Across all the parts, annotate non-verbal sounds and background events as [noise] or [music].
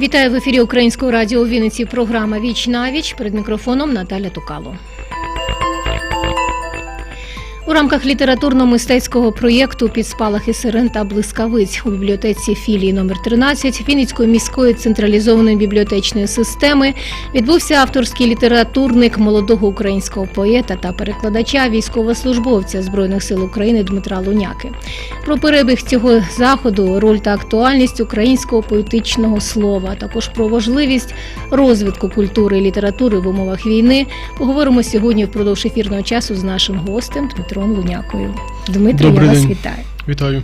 Вітаю в ефірі Українського радіо у Вінниці. Програма Віч на віч перед мікрофоном Наталя Тукало. У рамках літературно-мистецького проєкту «Під спалахи сирен та блискавиць у бібліотеці філії номер 13 Вінницької міської централізованої бібліотечної системи відбувся авторський літературник молодого українського поета та перекладача військовослужбовця збройних сил України Дмитра Луняки. Про перебіг цього заходу, роль та актуальність українського поетичного слова, а також про важливість розвитку культури і літератури в умовах війни. Поговоримо сьогодні впродовж ефірного часу з нашим гостем Дмитром Лунякою. Дмитро, Добрий я вас день. вітаю. Вітаю.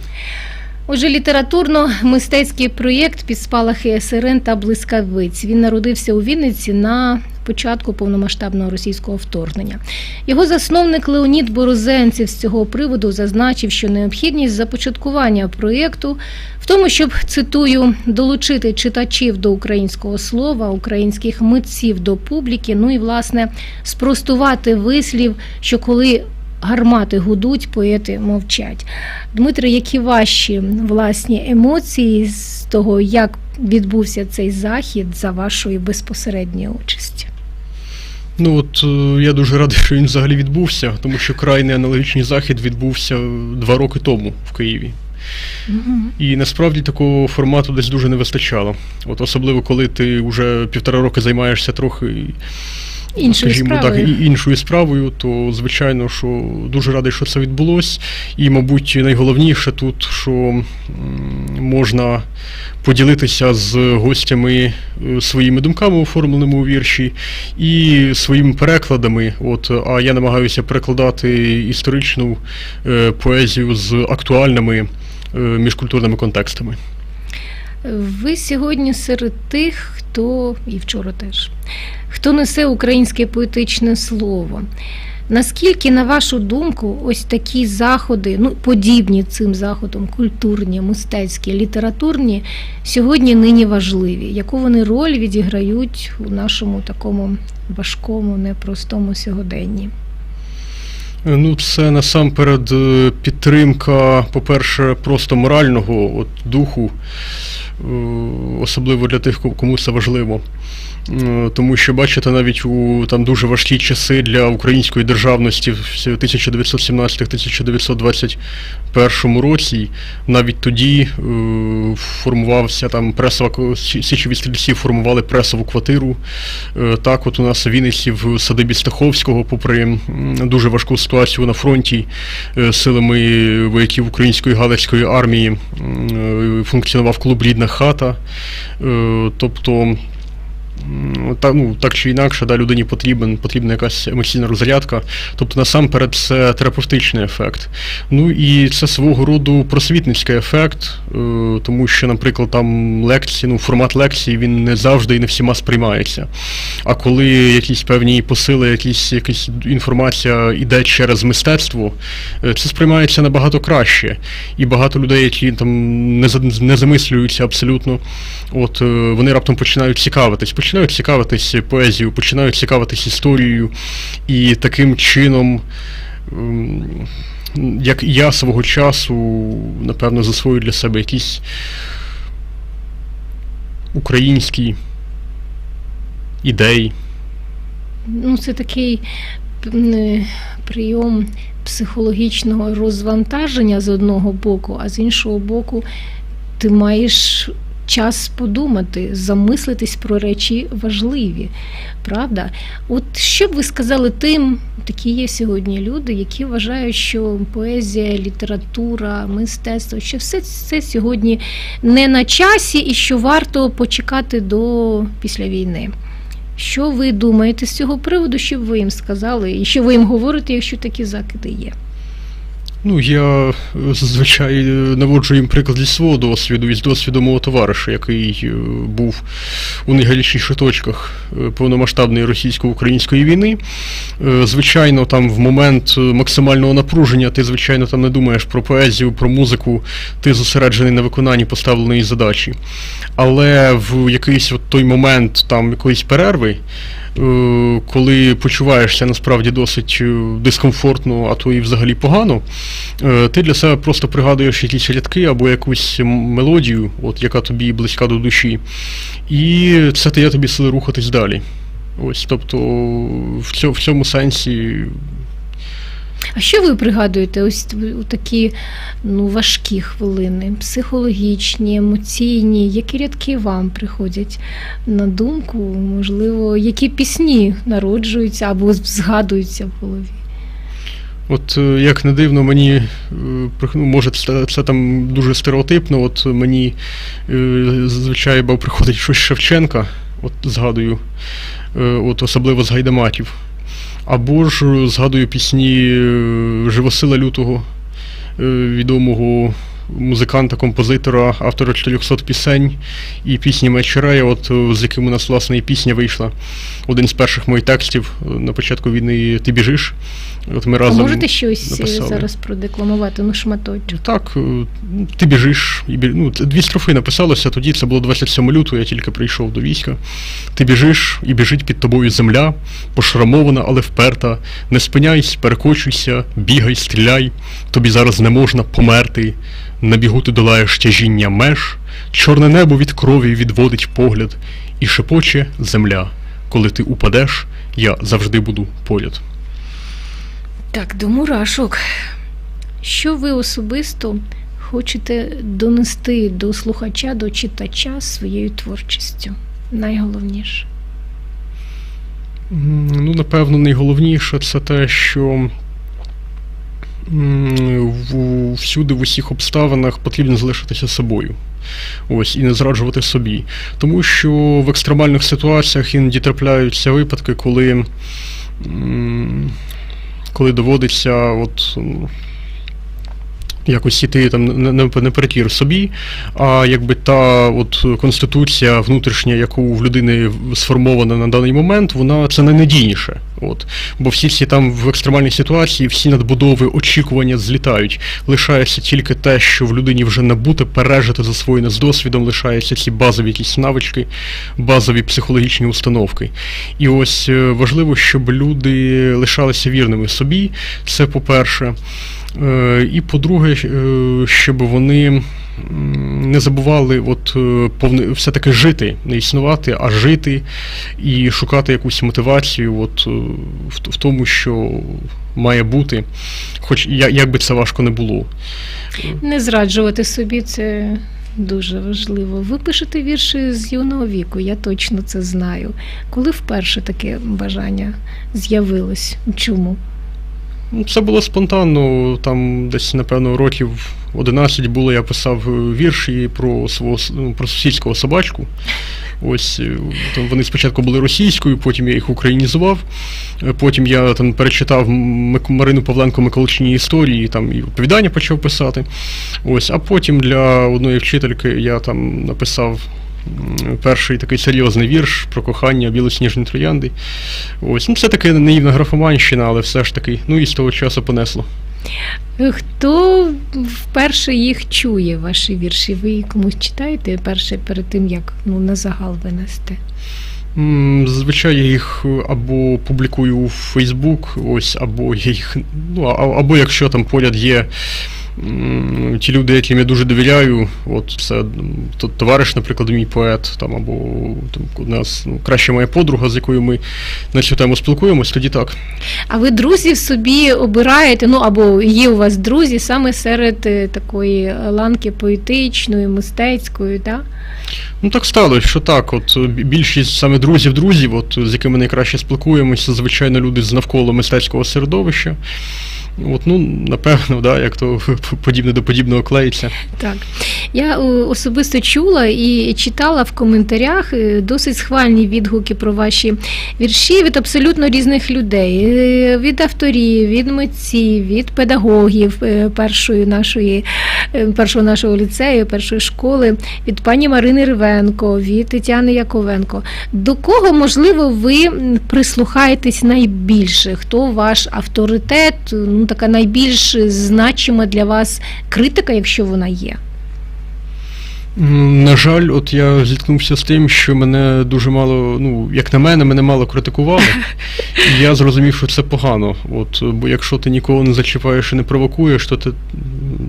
Отже, літературно-мистецький проєкт під спалахи СРН та блискавиць. Він народився у Вінниці на початку повномасштабного російського вторгнення. Його засновник Леонід Борозенцев з цього приводу зазначив, що необхідність започаткування проєкту в тому, щоб цитую, долучити читачів до українського слова, українських митців до публіки, ну і власне спростувати вислів, що коли гармати гудуть, поети мовчать. Дмитре, які ваші власні емоції з того, як відбувся цей захід за вашою безпосередньою участю? Ну от е, я дуже радий, що він взагалі відбувся, тому що крайний аналогічний захід відбувся два роки тому в Києві. І насправді такого формату десь дуже не вистачало. От особливо коли ти вже півтора роки займаєшся трохи Іншою скажімо справою. так, іншою справою, то звичайно, що дуже радий, що це відбулось. І, мабуть, найголовніше тут, що можна поділитися з гостями е, своїми думками, оформленими у вірші, і своїми перекладами. От, а я намагаюся перекладати історичну е, поезію з актуальними е, міжкультурними контекстами. Ви сьогодні серед тих, хто і вчора теж, хто несе українське поетичне слово. Наскільки, на вашу думку, ось такі заходи, ну подібні цим заходам, культурні, мистецькі, літературні, сьогодні нині важливі? Яку вони роль відіграють у нашому такому важкому, непростому сьогоденні? Ну, це насамперед е, підтримка, по-перше, просто морального от, духу, е, особливо для тих, кому це важливо. Е, Тому що, бачите, навіть у там дуже важкі часи для української державності в 1917-1921 році, навіть тоді е, формувався там пресова січові стрільці формували пресову квартиру. Е, Так, от у нас у Вінниці в садибі Стаховського, попри дуже важку ситуацію на фронті, е, силами вояків української галицької армії е, функціонував клуб Рідна хата. Е, Тобто. Та, ну, так чи інакше, да, людині потрібен, потрібна якась емоційна розрядка. Тобто, насамперед, це терапевтичний ефект. Ну і це свого роду просвітницький ефект, е, тому що, наприклад, там лекції, ну, формат лекції він не завжди і не всіма сприймається. А коли якісь певні посили, якісь, якась інформація йде через мистецтво, е, це сприймається набагато краще. І багато людей, які там не, не замислюються абсолютно, от е, вони раптом починають цікавитись, починають цікавитись поезією, починають цікавитись історією, і таким чином. ем, Як і я свого часу, напевно, засвою для себе якісь українські ідеї. Ну, це такий е, прийом психологічного розвантаження з одного боку, а з іншого боку, ти маєш час подумати, замислитись про речі важливі. Правда? От що б ви сказали тим, такі є сьогодні люди, які вважають, що поезія, література, мистецтво, що все це сьогодні не на часі і що варто почекати до після війни. Що ви думаєте з цього приводу, що б ви їм сказали, і що ви їм говорите, якщо такі закиди є? Ну, я е, зазвичай е, наводжу їм приклад зі свого досвіду і з досвіду мого товариша, який е, був у найгарячіших точках повномасштабної російсько-української війни. Звичайно, там в момент максимального напруження ти, звичайно, там не думаєш про поезію, про музику, ти зосереджений на виконанні поставленої задачі. Але в якийсь от той момент там якоїсь перерви. Е, коли почуваєшся насправді досить е, дискомфортно, а то і взагалі погано, е, ти для себе просто пригадуєш якісь рядки або якусь мелодію, от, яка тобі близька до душі, і це дає тобі сили рухатись далі. Ось, тобто, в цьому сенсі А що ви пригадуєте ось у такі ну, важкі хвилини, психологічні, емоційні? Які рядки вам приходять на думку? Можливо, які пісні народжуються або згадуються в голові? От е, як не дивно, мені е, ну, може це, це там дуже стереотипно. От мені е, зазвичай приходить щось Шевченка, от згадую, от особливо з гайдамаків. Або ж е, згадую пісні е, Живосила Лютого, е, відомого музиканта, композитора, автора 400 пісень і пісні Мечерея, от з яким у нас власне і пісня вийшла. Один з перших моїх текстів на початку війни Ти біжиш. От ми А можете щось е, написали. зараз продекламувати? Ну, шматочок. Так, е, ти біжиш, і бі... ну, дві строфи написалося, тоді це було 27 лютого, я тільки прийшов до війська. Ти біжиш, і біжить під тобою земля, пошрамована, але вперта. Не спиняйся, перекочуйся, бігай, стріляй. Тобі зараз не можна померти. На бігу ти долаєш тяжіння меж, чорне небо від крові відводить погляд, і шепоче земля. Коли ти упадеш, я завжди буду поряд. Так, до мурашок. Що ви особисто хочете донести до слухача, до читача своєю творчістю? Найголовніше. Ну, напевно, найголовніше це те, що всюди, в усіх обставинах потрібно залишитися собою. Ось, і не зраджувати собі. Тому що в екстремальних ситуаціях іноді трапляються випадки, коли, коли доводиться от, якось іти там не, не, перетір собі, а якби та от конституція внутрішня, яку в людини сформована на даний момент, вона це найнадійніше. От. Бо всі ці там в екстремальній ситуації, всі надбудови, очікування злітають. Лишається тільки те, що в людині вже набуте, пережити, засвоєне з досвідом, лишаються ці базові якісь навички, базові психологічні установки. І ось е, важливо, щоб люди лишалися вірними собі. Це по-перше. Е, І по-друге, е, щоб вони не забували от е, повне все-таки жити, не існувати, а жити і шукати якусь мотивацію от, е, в, в тому, що має бути, хоч я- як би це важко не було. Не зраджувати собі це дуже важливо. Ви пишете вірші з юного віку, я точно це знаю. Коли вперше таке бажання з'явилось? Чому? Ну, Це було спонтанно, там десь, напевно, років 11 було, я писав вірші про свого ну, про сусідського собачку. Ось е, там вони спочатку були російською, потім я їх українізував. Е, Потім я там перечитав Марину Павленко Миколичні історії, там і оповідання почав писати. Ось, а потім для одної вчительки я там написав. Перший такий серйозний вірш про кохання білосніжні троянди. Ось, ну це таке наївна графоманщина, але все ж таки, ну і з того часу понесло. Хто вперше їх чує, ваші вірші? Ви їх комусь читаєте перше перед тим, як ну, на загал винести? Зазвичай я їх або публікую у Facebook, ось, або я їх. Ну, або якщо там поряд є ті люди, яким я дуже довіряю, от це то- товариш, наприклад, мій поет, там, або там, у нас ну, краща моя подруга, з якою ми на цю тему спілкуємось, тоді так. А ви друзів собі обираєте, ну або є у вас друзі саме серед е, такої ланки поетичної, мистецької, так? Ну так сталося, що так. От е, більшість саме друзів друзів, от з якими найкраще спілкуємося, звичайно, люди з навколо мистецького середовища. От, ну, напевно, да, як то [laughs] подібне до подібного клеїться. Так. Я е, особисто чула і читала в коментарях е, досить схвальні відгуки про ваші вірші від абсолютно різних людей: Е, від авторів, від митців, від педагогів першої нашої, першого нашого ліцею, першої школи, від пані Марини Ривенко, від Тетяни Яковенко. До кого, можливо, ви прислухаєтесь найбільше? Хто ваш авторитет? Така найбільш значима для вас критика, якщо вона є? На жаль, от я зіткнувся з тим, що мене дуже мало, ну, як на мене, мене мало критикували. І я зрозумів, що це погано. От, бо якщо ти нікого не зачіпаєш і не провокуєш, то ти,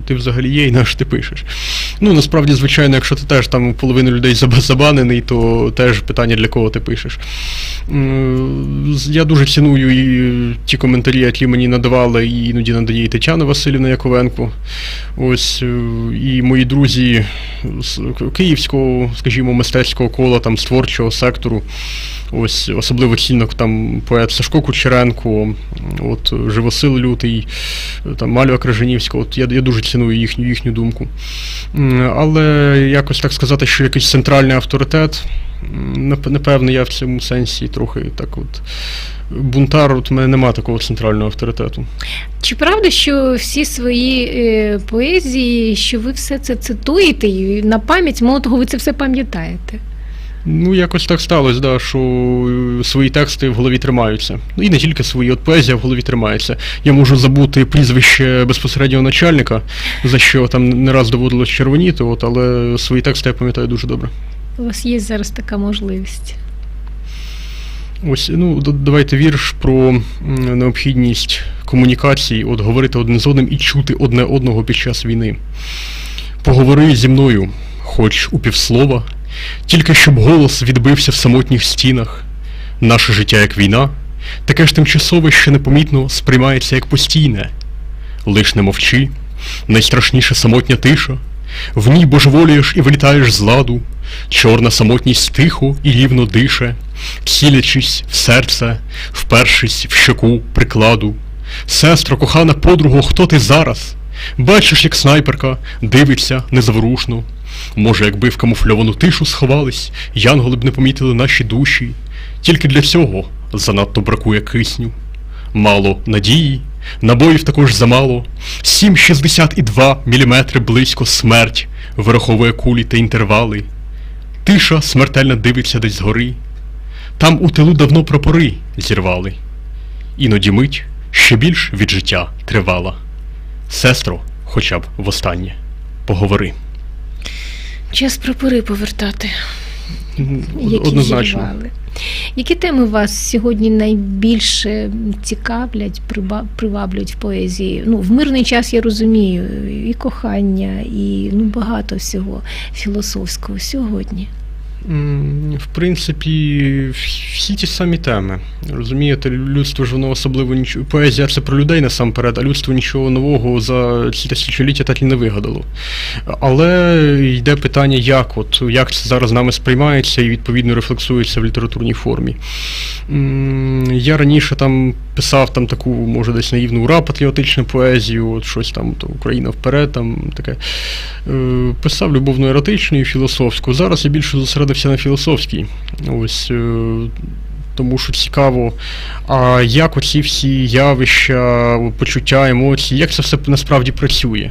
ти взагалі є і на що ти пишеш. Ну, насправді, звичайно, якщо ти теж там половину людей забанений, то теж питання, для кого ти пишеш. Я дуже ціную і ті коментарі, які мені надавали, і іноді надає і Тетяна Васильівна Яковенко. Ось е, і мої друзі з київського, скажімо, мистецького кола, там з творчого сектору. Ось особливо цінно там поет Сашко Кучеренко, от Живосил Лютий, там Мальва Крижанівська. От я, я дуже ціную їхню їхню думку. Але якось так сказати, що якийсь центральний авторитет, напевно, я в цьому сенсі трохи так от. Бунтар, от у мене немає такого центрального авторитету. Чи правда, що всі свої е, поезії, що ви все це цитуєте і на пам'ять, мало того, ви це все пам'ятаєте? Ну, якось так сталося, да, що е, свої тексти в голові тримаються. Ну і не тільки свої, от поезія в голові тримається. Я можу забути прізвище безпосереднього начальника, за що там не раз доводилось червоніти, от, але свої тексти я пам'ятаю дуже добре. У вас є зараз така можливість. Ось, ну, давайте вірш про необхідність комунікації, от говорити одне з одним і чути одне одного під час війни. Поговори зі мною, хоч у півслова, тільки щоб голос відбився в самотніх стінах. Наше життя як війна, таке ж тимчасове, що непомітно сприймається як постійне. Лиш не мовчи, найстрашніша самотня тиша, в ній божеволієш і вилітаєш з ладу, чорна самотність тихо і рівно дише, цілячись в серце, впершись в щоку прикладу. Сестро, кохана подруго, хто ти зараз? Бачиш, як снайперка дивиться незаворушно. Може, якби в камуфльовану тишу сховались, янголи б не помітили наші душі. Тільки для цього занадто бракує кисню. Мало надії, набоїв також замало. 7,62 мм близько смерть вираховує кулі та інтервали. Тиша смертельно дивиться десь згори. Там у тилу давно прапори зірвали. Іноді мить ще більш від життя тривала. Сестро, хоча б востаннє, поговори. Час прапори повертати, які Однозначно. зірвали. Які теми вас сьогодні найбільше цікавлять, приваблюють в поезії? Ну, в мирний час я розумію, і кохання, і ну, багато всього філософського сьогодні. В принципі, всі ті самі теми. Розумієте, людство ж воно особливо нічого. Поезія це про людей насамперед, а людство нічого нового за ці тисячоліття так і не вигадало. Але йде питання, як от як це зараз нами сприймається і відповідно рефлексується в літературній формі. Я раніше там писав там таку, може, десь наївну ура патріотичну поезію, от щось там, то Україна вперед, там таке. Е, Писав любовно еротичну і філософську. Зараз я більше зосередився на філософській. Ось. е, Тому що цікаво, а як оці всі явища, почуття, емоції, як це все насправді працює?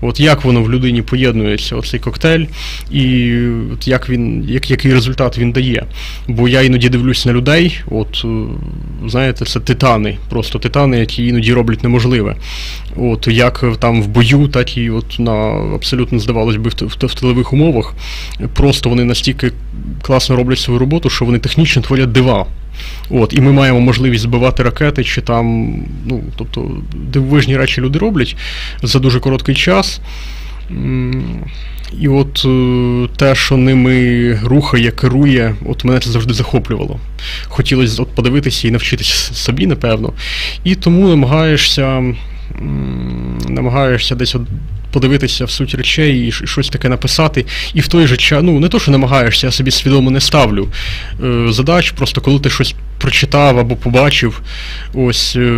От як воно в людині поєднується, оцей коктейль, і от як він, як, який результат він дає. Бо я іноді дивлюсь на людей, от е, знаєте, це титани, просто титани, які іноді роблять неможливе. От як там в бою, так і от на абсолютно здавалось би в, в, в тилових умовах. Просто вони настільки класно роблять свою роботу, що вони технічно творять дива. От, і ми маємо можливість збивати ракети, чи там, ну, тобто, дивовижні речі люди роблять за дуже короткий час. І от е, те, що ними рухає, керує, от мене це завжди захоплювало. Хотілося от подивитися і навчитися собі, напевно. І тому намагаєшся, намагаєшся десь от подивитися в суть речей і щось таке написати. І в той же час, ну не то, що намагаєшся, я собі свідомо не ставлю е, задач, просто коли ти щось прочитав або побачив, ось е,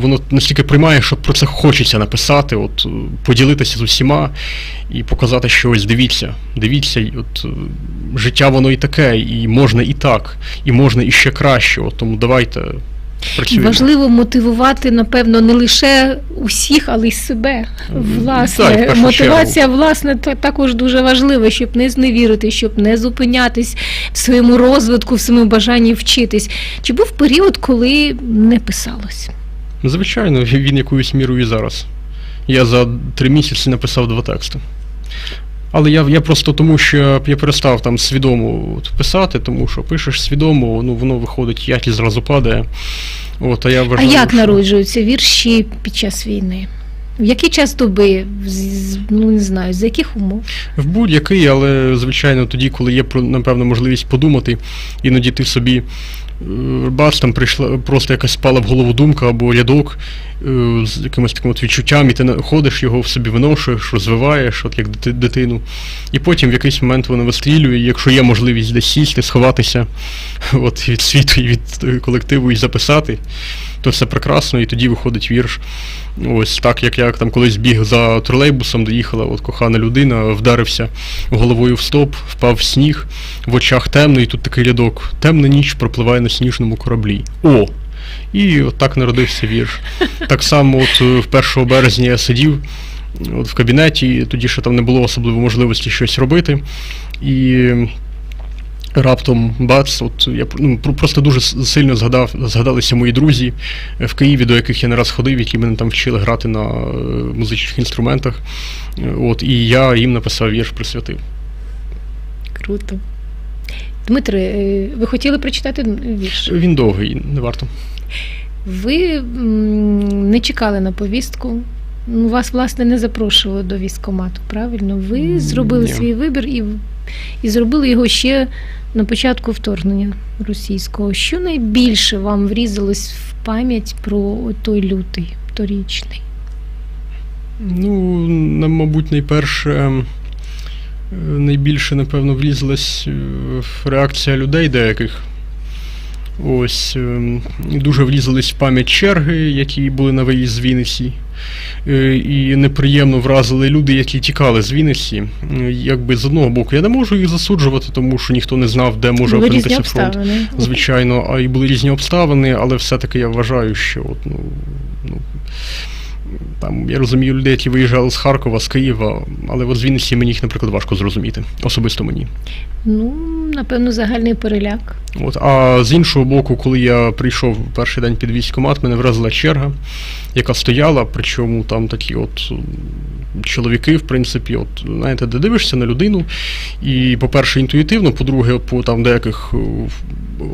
воно настільки приймає, що про це хочеться написати, от е, поділитися з усіма і показати, що ось дивіться, дивіться, от е, життя воно і таке, і можна і так, і можна і ще краще. От, тому давайте працюємо. Важливо мотивувати, напевно, не лише усіх, але й себе. Власне, першу мотивація, власне, також дуже важлива, щоб не зневірити, щоб не зупинятись в своєму розвитку, в своєму бажанні вчитись. Чи був період, коли не писалось? Звичайно, він якоюсь мірою і зараз. Я за три місяці написав два тексти. Але я, я просто тому, що я, перестав там свідомо от, писати, тому що пишеш свідомо, ну воно виходить, якість зразу падає. От, а я А як що- народжуються вірші під час війни? В який час доби? Ну не знаю, з яких умов? В будь-який, але звичайно тоді, коли є напевно можливість подумати, іноді ти собі е, бац, там прийшла просто якась спала в голову думка або рядок з якимось таким от відчуттям, і ти ходиш, його в собі виношуєш, розвиваєш, от як дитину. І потім в якийсь момент воно вистрілює, і якщо є можливість десь сісти, сховатися [laughs] от, від світу і від е, колективу і записати, то все прекрасно, і тоді виходить вірш. Ось так, як я там колись біг за тролейбусом, доїхала от кохана людина, вдарився головою в стоп, впав в сніг, в очах темно, і тут такий рядок. Темна ніч пропливає на сніжному кораблі. О! І от так народився вірш. Так само, от е, в 1 березня я сидів от в кабінеті, тоді ще там не було особливо можливості щось робити. І раптом бац, от я ну, просто дуже сильно згадав, згадалися мої друзі е, в Києві, до яких я не раз ходив, які мене там вчили грати на е, музичних інструментах. От, і я їм написав вірш присвятив. Круто. Дмитре, е, ви хотіли прочитати вірш? Він довгий, не варто. Ви не чекали на повістку. Ну, Вас, власне, не запрошували до військкомату, правильно? Ви зробили ні. свій вибір і, і зробили його ще на початку вторгнення російського. Що найбільше вам врізалось в пам'ять про той лютий торічний? Ну, мабуть, найперше, найбільше, напевно, влізлась е, реакція людей деяких. Ось е, дуже влізлись в пам'ять черги, які були на виїзд з Вінниці. Е, І неприємно вразили люди, які тікали з Вінниці. Якби з одного боку, я не можу їх засуджувати, тому що ніхто не знав, де може Були різні опинитися фронт. обставини. Звичайно, а і були різні обставини, але все-таки я вважаю, що от, ну, ну, там, я розумію людей, які виїжджали з Харкова, з Києва, але от з Вінниці мені їх, наприклад, важко зрозуміти. Особисто мені. Ну, напевно, загальний переляк. От, а з іншого боку, коли я прийшов перший день під військкомат, мене вразила черга, яка стояла, причому там такі от чоловіки, в принципі, от, знаєте, де дивишся на людину, і, по-перше, інтуїтивно, по-друге, по там деяких е,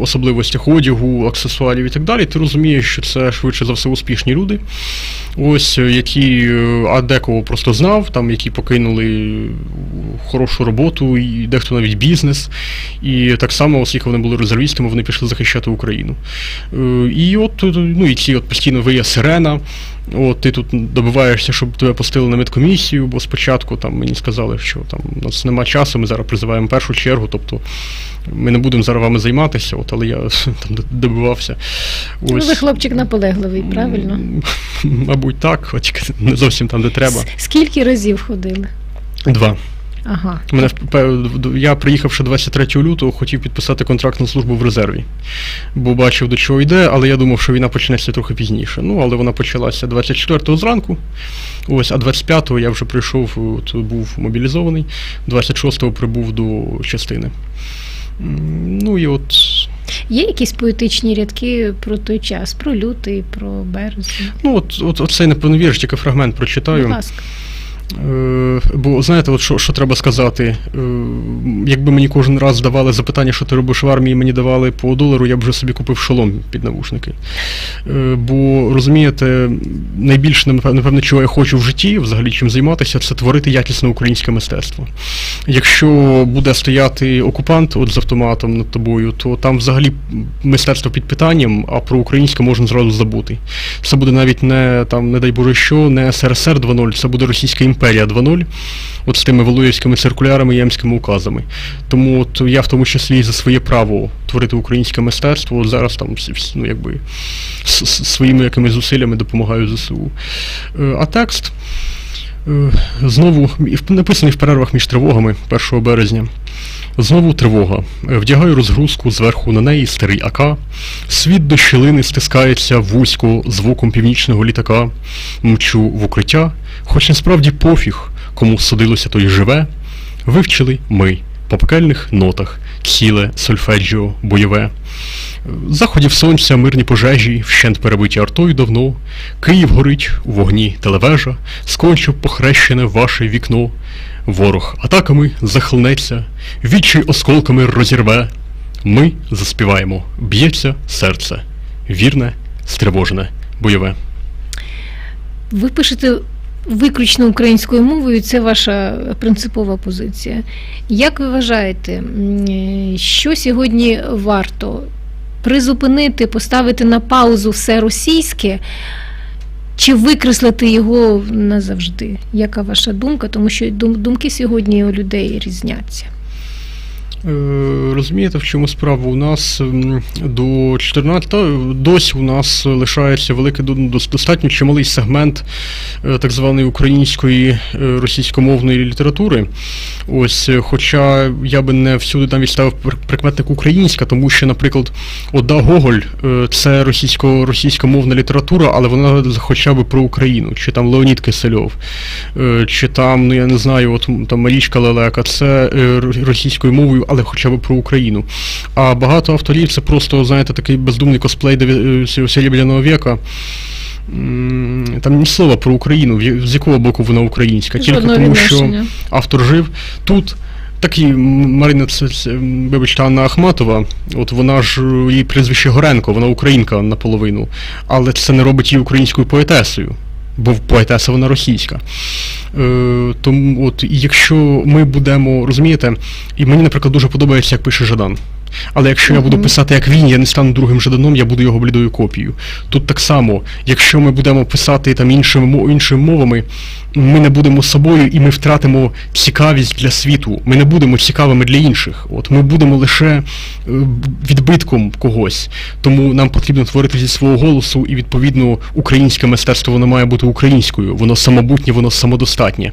особливостях одягу, аксесуарів і так далі, ти розумієш, що це швидше за все успішні люди, ось, е, які, е, а декого просто знав, там, які покинули хорошу роботу, і дехто навіть бізнес. І так само, оскільки вони були резервістами, вони пішли захищати Україну. Е, І от е, ну, і ці от постійно виє сирена. От ти тут добиваєшся, щоб тебе пустили на медкомісію, бо спочатку там мені сказали, що там у нас нема часу, ми зараз призиваємо першу чергу, тобто ми не будемо зараз вами займатися, от, але я [laughs] там добивався. Ну, ви хлопчик наполегливий, правильно? [laughs] Мабуть, так, хоч [laughs] не зовсім там, де треба. Скільки разів ходили? Два. Ага. Мене я приїхавши 23 лютого, хотів підписати контракт на службу в резерві, бо бачив до чого йде, але я думав, що війна почнеться трохи пізніше. Ну, але вона почалася 24-го зранку. Ось, а 25-го я вже прийшов, от, був мобілізований, 26-го прибув до частини. Ну і от Є якісь поетичні рядки про той час, про лютий, про березень? Ну, от, от, от цей напевно вірш, тільки фрагмент прочитаю. Будь ласка. Е, бо знаєте, от що, що треба сказати? Е, якби мені кожен раз здавали запитання, що ти робиш в армії, мені давали по долару, я б вже собі купив шолом під навушники. Е, бо розумієте, найбільше напевно, чого я хочу в житті, взагалі чим займатися, це творити якісне українське мистецтво. Якщо буде стояти окупант от з автоматом над тобою, то там взагалі мистецтво під питанням, а про українське можна зразу забути. Це буде навіть не там, не дай Боже що, не СРСР 2.0, це буде Російська імперія 2.0, от з тими волоївськими циркулярами і Ямськими указами. Тому от я в тому числі за своє право творити українське мистецтво, от зараз там ну, якби, своїми якимись зусиллями допомагаю ЗСУ. Е, А текст. е, Знову написаний в перервах між тривогами 1 березня. Знову тривога. Вдягаю розгрузку зверху на неї старий АК. Світ до щілини стискається вузько звуком північного літака. Мчу в укриття, хоч насправді пофіг, кому судилося, той живе. Вивчили ми по пекельних нотах, ціле, сольфеджіо, бойове. Заходів сонця, мирні пожежі, вщент перебиті артою давно. Київ горить у вогні телевежа, скончив похрещене ваше вікно. Ворог атаками захлнеться, відчай осколками розірве. Ми заспіваємо, б'ється серце, вірне, стривожене, бойове. Ви пишете виключно українською мовою, це ваша принципова позиція. Як ви вважаєте, що сьогодні варто призупинити, поставити на паузу все російське? Чи викреслити його назавжди? Яка ваша думка? Тому що дум- думки сьогодні у людей різняться. Е, Розумієте, в чому справа? У нас до 14 досі у нас лишається великий до- достатньо чималий сегмент е, так званої української е, російськомовної літератури. Ось, хоча я би не всюди там відставив прикметник українська, тому що, наприклад, Ода Гоголь це російсько російськомовна література, але вона хоча б про Україну, чи там Леонід Кисельов, чи там, ну я не знаю, от там Марічка Лелека, це російською мовою, але хоча б про Україну. А багато авторів це просто, знаєте, такий бездумний косплей е, Серебряного віка. Там ні слова про Україну, з якого боку вона українська, тільки тому, що автор жив тут. Такий м, Марина, вибачте, Анна Ахматова, от вона ж е, її прізвище Горенко, вона українка наполовину, але це не робить її українською поетесою, бо поетеса вона російська. Е, тому от якщо ми будемо, розумієте, і мені, наприклад, дуже подобається, як пише Жадан. Але якщо я буду писати як він, я не стану другим Жаданом, я буду його блідою копією. Тут так само, якщо ми будемо писати там іншими, іншими мовами, ми не будемо собою і ми втратимо цікавість для світу. Ми не будемо цікавими для інших. От ми будемо лише е, відбитком когось. Тому нам потрібно творити зі свого голосу, і відповідно українське мистецтво воно має бути українською. Воно самобутнє, воно самодостатнє.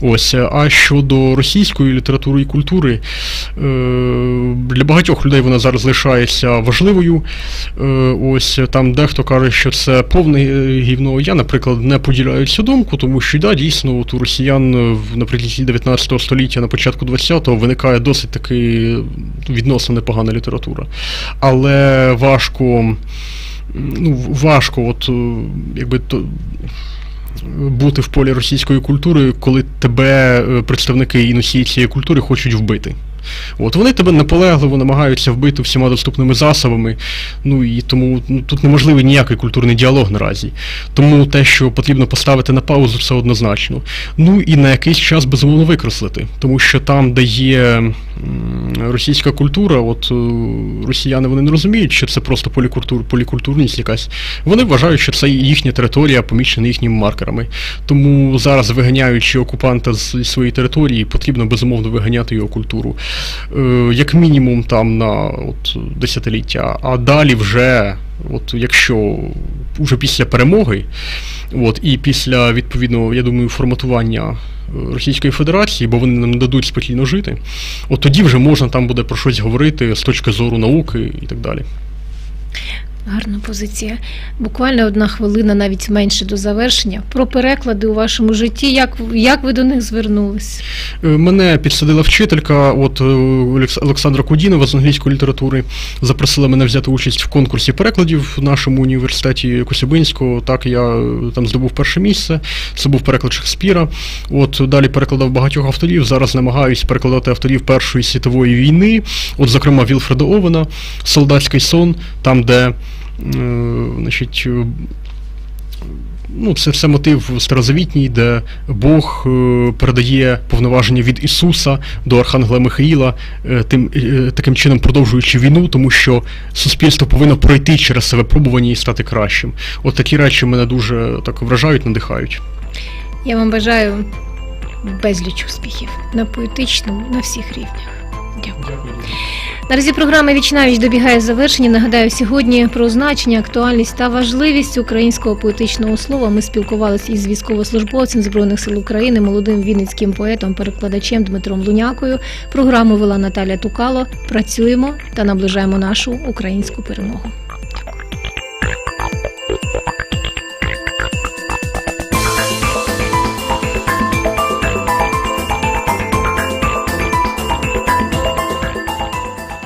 Ось. А щодо російської літератури і культури, е, для багатьох людей вона зараз лишається важливою. Е, Ось там дехто каже, що це повне е, гівно. Я, наприклад, не поділяю цю думку, тому що да, дійсно, от у росіян е, наприкінці 19 століття, на початку 20-го виникає досить таки відносно непогана література. Але важко, ну, важко, от е, якби то. Бути в полі російської культури, коли тебе е, представники і носії цієї культури хочуть вбити. От вони тебе наполегливо намагаються вбити всіма доступними засобами. Ну і тому ну, тут неможливий ніякий культурний діалог наразі. Тому те, що потрібно поставити на паузу, це однозначно. Ну і на якийсь час безумовно викреслити, тому що там, де є російська культура, от е, росіяни вони не розуміють, що це просто полікультур, полікультурність якась. Вони вважають, що це їхня територія, помічена їхніми маркерами. Тому зараз, виганяючи окупанта з своєї території, потрібно безумовно виганяти його культуру. Е, як мінімум там на от, десятиліття, а далі вже, от якщо вже після перемоги, от, і після відповідного, я думаю, форматування е, Російської Федерації, бо вони нам дадуть спокійно жити, от тоді вже можна там буде про щось говорити з точки зору науки і так далі. Гарна позиція. Буквально одна хвилина, навіть менше до завершення. Про переклади у вашому житті. Як, як ви до них звернулись? Е, Мене підсадила вчителька, от е, Олександра Кудінова з англійської літератури, запросила мене взяти участь в конкурсі перекладів в нашому університеті Косюбинського. Так я е, там здобув перше місце. Це був переклад Шекспіра. От далі перекладав багатьох авторів. Зараз намагаюсь перекладати авторів Першої світової війни. От, зокрема, Вілфреда Овена, Солдатський сон, там, де значить. е, Ну, це все мотив старозавітній, де Бог е, передає повноваження від Ісуса до Архангела Михаїла, е, тим, е, таким чином продовжуючи війну, тому що суспільство повинно пройти через це випробування і стати кращим. От такі речі мене дуже так вражають, надихають. Я вам бажаю безліч успіхів на поетичному, на всіх рівнях. Дякую. Наразі програма Вічнавіч добігає завершення. Нагадаю, сьогодні про значення, актуальність та важливість українського поетичного слова ми спілкувалися із військовослужбовцем Збройних сил України, молодим вінницьким поетом, перекладачем Дмитром Лунякою. Програму вела Наталя Тукало. Працюємо та наближаємо нашу українську перемогу.